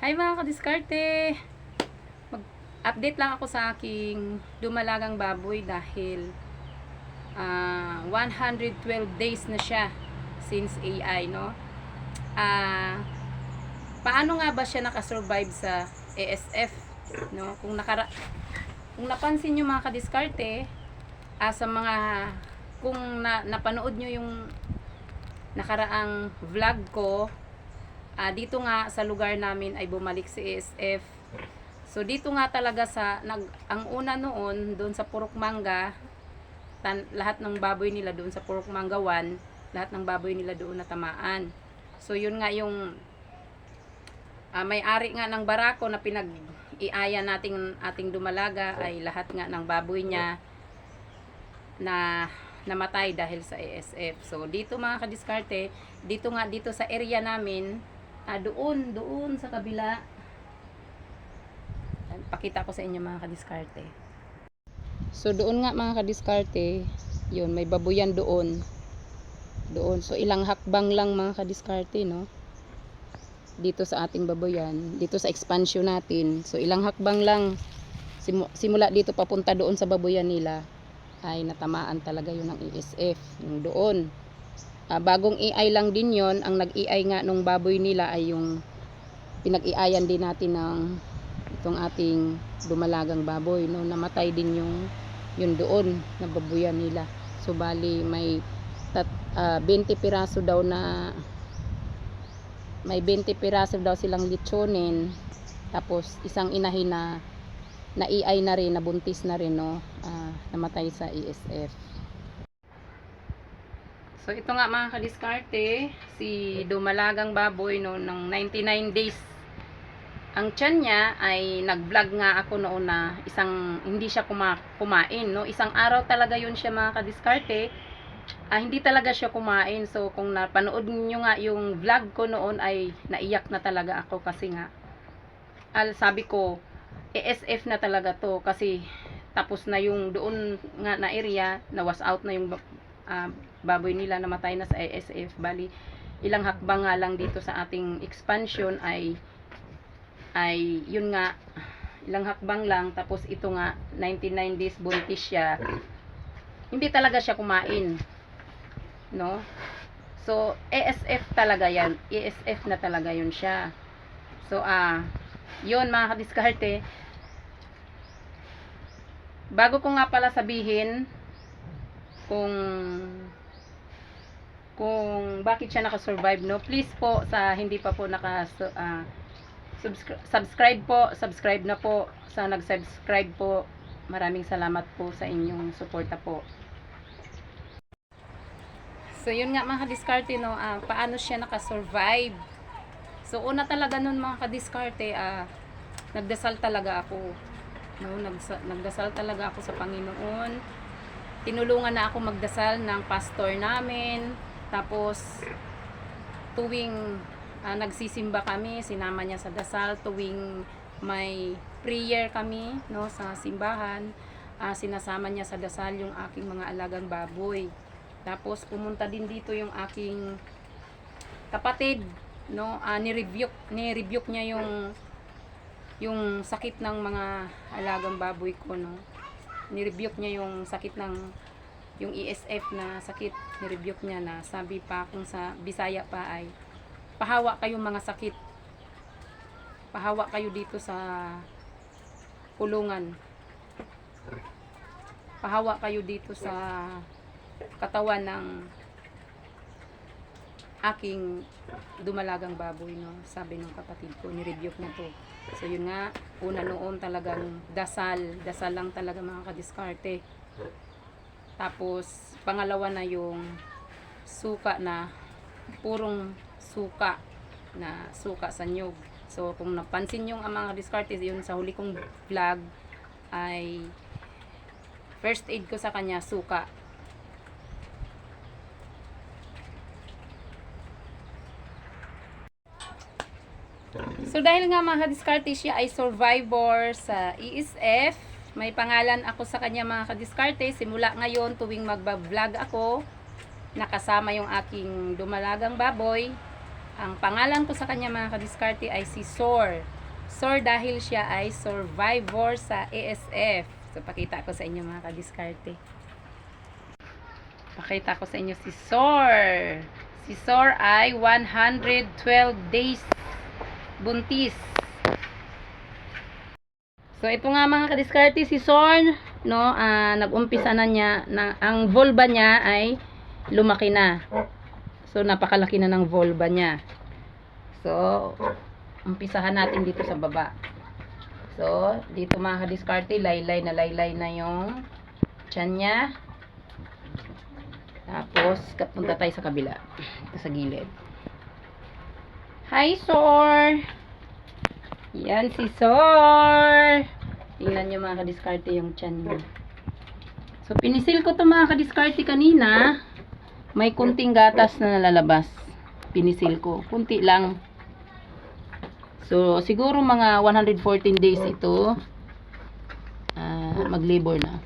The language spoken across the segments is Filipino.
Hi mga kadiskarte! Mag-update lang ako sa aking dumalagang baboy dahil ah, 112 days na siya since AI, no? Ah, paano nga ba siya nakasurvive sa ASF, no? Kung nakara kung napansin niyo mga kadiskarte, ah, sa mga kung na, napanood niyo yung nakaraang vlog ko, Ah, dito nga sa lugar namin ay bumalik si ASF. So dito nga talaga sa nag ang una noon doon sa Purok Manga, tan, lahat ng baboy nila doon sa Purok Manga 1, lahat ng baboy nila doon natamaan. So yun nga yung ah, may-ari nga ng barako na pinag-iaya nating ating dumalaga ay lahat nga ng baboy niya na namatay dahil sa ASF. So dito mga kadiskarte, dito nga dito sa area namin, ah, doon, doon sa kabila. Pakita ko sa inyo mga kadiskarte. So doon nga mga kadiskarte, yun, may babuyan doon. Doon. So ilang hakbang lang mga kadiskarte, no? Dito sa ating babuyan, dito sa expansion natin. So ilang hakbang lang simu- simula dito papunta doon sa babuyan nila ay natamaan talaga yun ng ESF yung doon Ah, bagong AI lang din yon ang nag-AI nga nung baboy nila ay yung pinag-iayan din natin ng itong ating dumalagang baboy no namatay din yung yun doon na babuyan nila so bali may tat, ah, 20 piraso daw na may 20 piraso daw silang litsonin tapos isang inahin na na EI na rin, nabuntis na rin, no? Ah, namatay sa ESF. So, ito nga mga kadiskarte, si Dumalagang Baboy, no, ng 99 days. Ang tiyan niya ay nag-vlog nga ako noon na isang, hindi siya kuma, kumain, no? Isang araw talaga yun siya mga kadiskarte. Ah, hindi talaga siya kumain. So, kung napanood niyo nga yung vlog ko noon ay naiyak na talaga ako kasi nga, al sabi ko, ESF na talaga to kasi tapos na yung doon nga na area na was out na yung ah, baboy nila namatay na sa ESF bali ilang hakbang nga lang dito sa ating expansion ay ay yun nga ilang hakbang lang. Tapos ito nga 99 days buntis siya. Hindi talaga siya kumain no? So ESF talaga yan. ESF na talaga yun siya. So ah yun mga kadiskarte. Bago ko nga pala sabihin kung kung bakit siya nakasurvive no? Please po sa hindi pa po naka ah, subscri- subscribe po subscribe na po. Sa nag-subscribe po maraming salamat po sa inyong suporta po. So yun nga mga kadiskarte no? Ah, paano siya nakasurvive? So una talaga nun mga kadiskarte ah, nagdasal talaga ako no? Nagsa- nagdasal talaga ako sa Panginoon. Tinulungan na ako magdasal ng pastor namin tapos tuwing ah, nagsisimba kami sinama niya sa dasal tuwing may prayer kami no sa simbahan ah, sinasama niya sa dasal yung aking mga alagang baboy. Tapos pumunta din dito yung aking kapatid no ah, ni-rebuke ni-rebuke niya yung yung sakit ng mga alagang baboy ko no. Ni-rebuke niya yung sakit ng yung ESF na sakit ni-rebuke niya na sabi pa kung sa Bisaya pa ay pahawa kayong mga sakit. Pahawa kayo dito sa kulungan. Pahawa kayo dito sa katawan ng aking dumalagang baboy no? Sabi ng kapatid ko ni-rebuke niya to so yun nga una noon talagang dasal. Dasal lang talaga mga kadiskarte tapos pangalawa na yung suka na purong suka na suka sa nyug. So kung napansin yung ang mga diskarte yun sa huli kong vlog ay first aid ko sa kanya suka. So dahil nga mga kadiskarte siya ay survivor sa ESF, may pangalan ako sa kanya mga kadiskarte. Simula ngayon tuwing magba-vlog ako, nakasama yung aking dumalagang baboy, Ang pangalan ko sa kanya mga kadiskarte ay si Sor. Sor dahil siya ay survivor sa ASF. So, pakita ko sa inyo mga kadiskarte. Pakita ko sa inyo si Sor. Si Sor ay 112 days buntis. So, ito nga mga kadiskarte, si Sor, no, ah, nag-umpisa na niya, na, ang vulva niya ay lumaki na. So, napakalaki na ng vulva niya. So, umpisahan natin dito sa baba. So, dito mga kadiskarte, laylay na laylay na yung tiyan niya. Tapos, punta tayo sa kabila. Ito sa gilid. Hi, Sor! Yan si Sor! Tingnan nyo mga kadiskarte yung tiyan niya. So, pinisil ko to mga kadiskarte kanina. May kunting gatas na nalalabas. Pinisil ko. Kunti lang. So, siguro mga 114 days ito. ah, mag-labor na.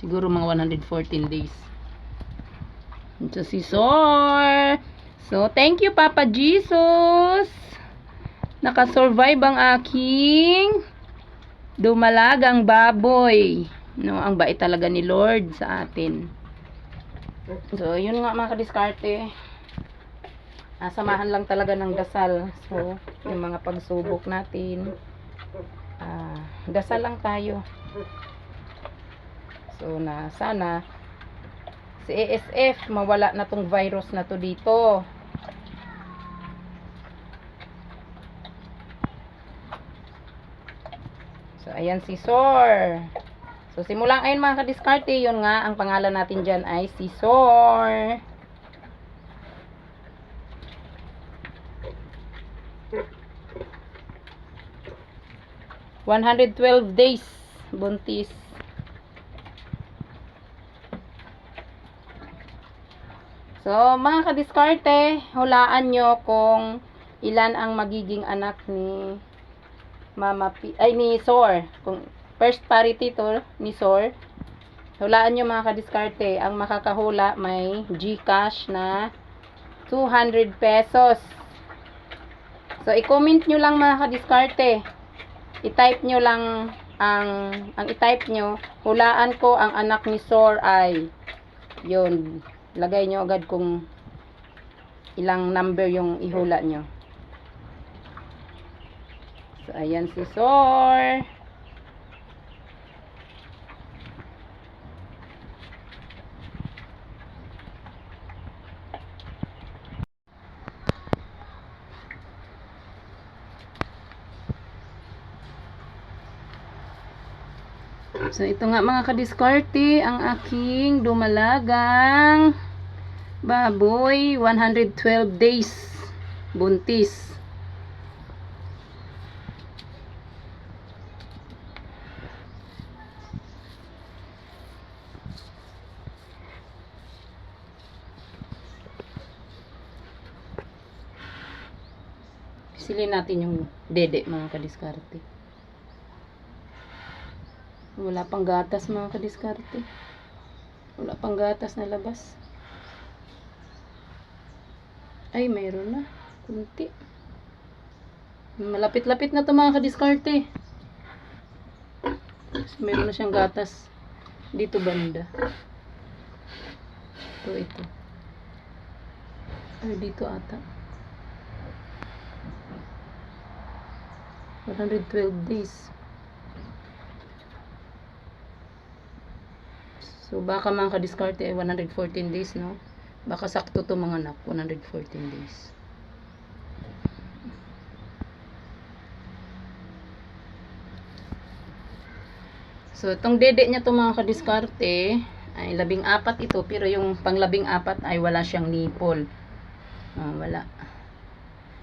Siguro mga 114 days. Ito si Sor. So, thank you Papa Jesus. Nakasurvive ang aking dumalagang baboy. No, ang bait talaga ni Lord sa atin. So, yun nga mga kadiskarte. Ah, samahan lang talaga ng dasal. So, yung mga pagsubok natin. Ah, dasal lang tayo. So, na sana si ASF mawala na tong virus na to dito. So, ayan si Sor. So, simula ngayon mga kadiskarte, yun nga, ang pangalan natin dyan ay si Sor. One hundred twelve days buntis. So, mga kadiskarte, hulaan nyo kung ilan ang magiging anak ni Mama P, ay ni Sor. Kung first parity to ni Sor, hulaan nyo mga kadiskarte. Ang makakahula may Gcash na 200 pesos. So, i-comment nyo lang mga kadiskarte. I-type nyo lang ang ang i-type nyo, hulaan ko ang anak ni Sor ay yun. Lagay nyo agad kung ilang number yung ihula nyo. So, ayan si Sor. So, ito nga mga kadiskarte, ang aking dumalagang baboy, 112 days buntis. Pisilin natin yung dede mga kadiskarte. Wala pang gatas mga kadiskarte. Wala pang gatas na labas. Ay, mayroon na. Kunti. Malapit-lapit na to mga kadiskarte. Meron na siyang gatas. Dito banda. Ito, ito. Ay, dito ata. 112 days. So, baka mga kadiskarte ay 114 days, no? Baka sakto to mga anak, 114 days. So, itong dede niya to mga kadiskarte, ay labing apat ito, pero yung panglabing apat ay wala siyang nipple. Ah, wala.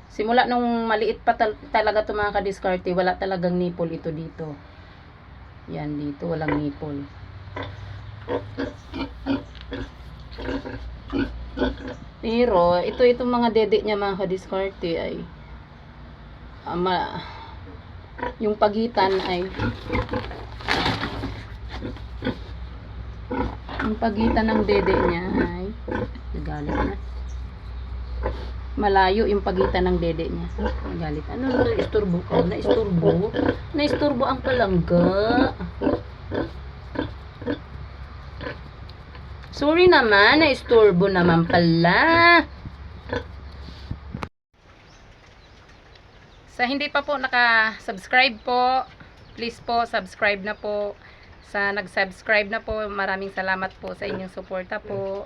Simula nung maliit pa tal- talaga to mga kadiskarte, wala talagang nipple ito dito. Yan, dito walang nipple. Pero, ito itong mga dede niya mga kadiskarte ay ama, yung pagitan ay Ang pagitan ng dede niya ay nagalit na. Malayo yung pagitan ng dede niya. Nagalit. Ano na isturbo ka? Naisturbo? Naisturbo ang palangga. Sorry naman, naisturbo naman pala. Sa hindi pa po naka-subscribe po, please po subscribe na po. Sa nag-subscribe na po, maraming salamat po sa inyong suporta po.